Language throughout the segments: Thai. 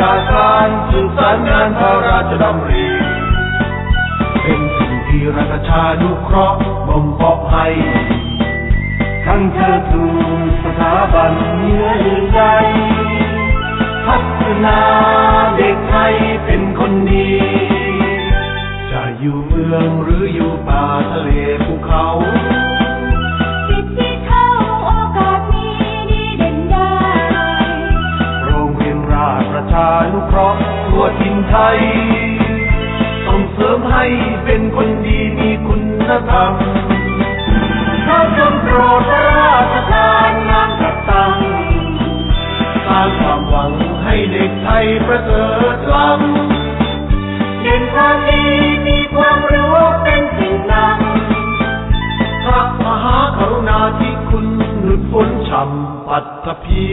จาการสืบสารงานพระราชดำริเป็นสิ่งที่รัชานุเคราะห์บ่มเพาะให้ทั้งเธอทูสถาบันเหนืออื่นใจ ไทย ส่งเสริมให้เป็นคนดีมีคุณธรรมถ้าจงโปรดพระราชทานงานจัดตั้งสร้างความหวังให้เด็กไทยประเสริฐล้ำเด่นความดีมีความรู้เป็นสิ่งนำพระมหากรุณาธิคุณหลุดพ้นช่ำปัตตภี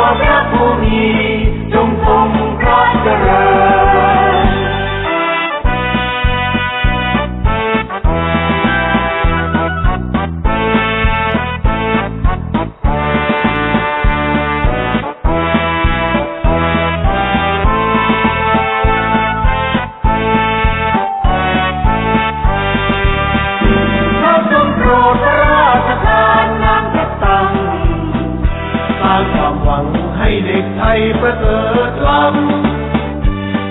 Oh, God. ระเสริฐล้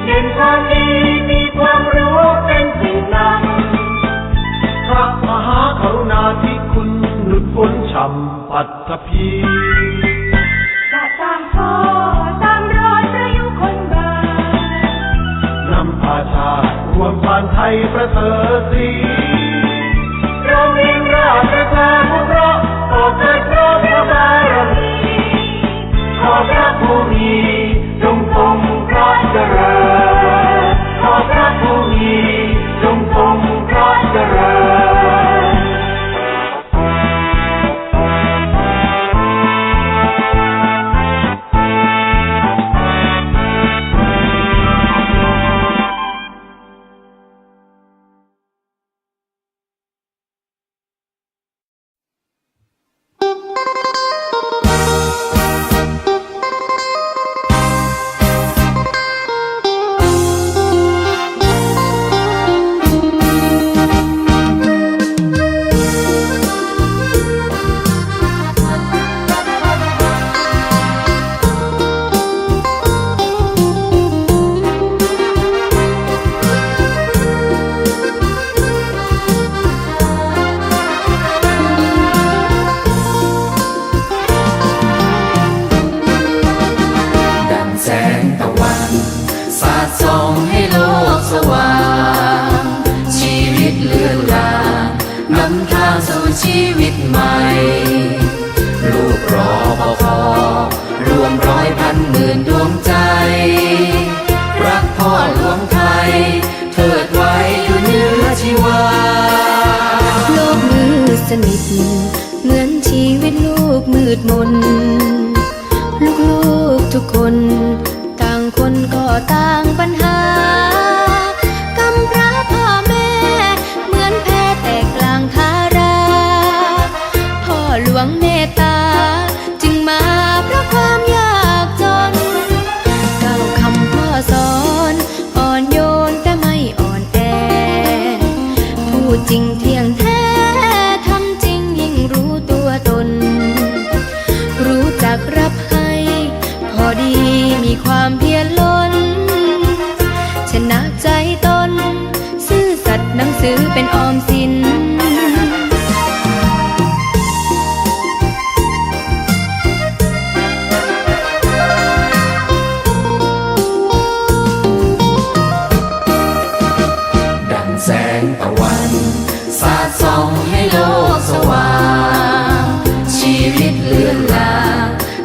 เด่นความดีมีความรู้เป็นสิ่งนำพระมหากรุณาธิคุณหลุดพ้นช่ำปัตตภี สาดส่องให้โลกสว่าง ชีวิตเลื่อนลางนำทางสู่ชีวิตใหม่ ลูกรอปภรวมร้อยพันหมื่นดวงใจ รักพ่อหลวงไทย เทิดไว้อยู่เนือชีวาโลกมืดสนิท จริงเที่ยงแท้ทำจริงยิ่งรู้ตัวตน รู้จักรับให้ พอดีมีความเพียรล้น ชนะใจตน ซื่อสัตย์หนังสือเป็นออมสิน แสงตะวัน สาดส่องให้โลกสว่าง ชีวิตเลื่อนลา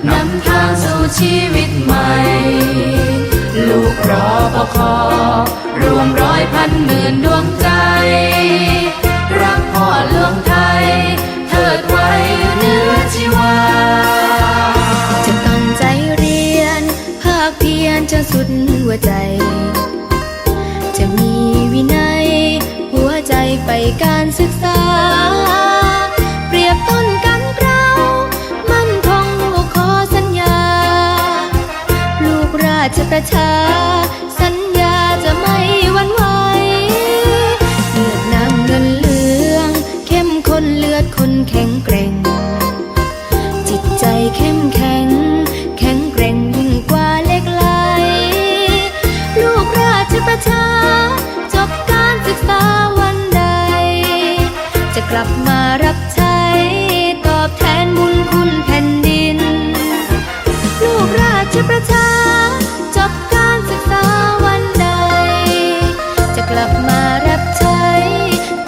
นำทางสู่ชีวิตใหม่ ลูกรอปะคอรวมร้อยพันหมื่นดวงใจ รักพ่อหลวงไทย เถิดไว้เนื้อชีวา จะตั้งใจเรียนภาคเพียรจะสุดหัวใจ การศึกษา เปรียบต้นกันเรา มั่นคงลูกขอสัญญา ลูกราชประชาสัญ กลับมารับใช้ตอบแทนบุญคุณแผ่นดิน ลูกราชประชาจบการศึกษาวันใด จะกลับมารับใช้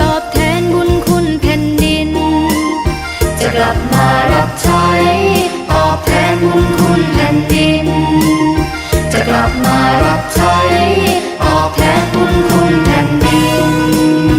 ตอบแทนบุญคุณแผ่นดิน จะกลับมารับใช้ตอบแทนบุญคุณแผ่นดิน จะกลับมารับใช้ตอบแทนบุญคุณแผ่นดิน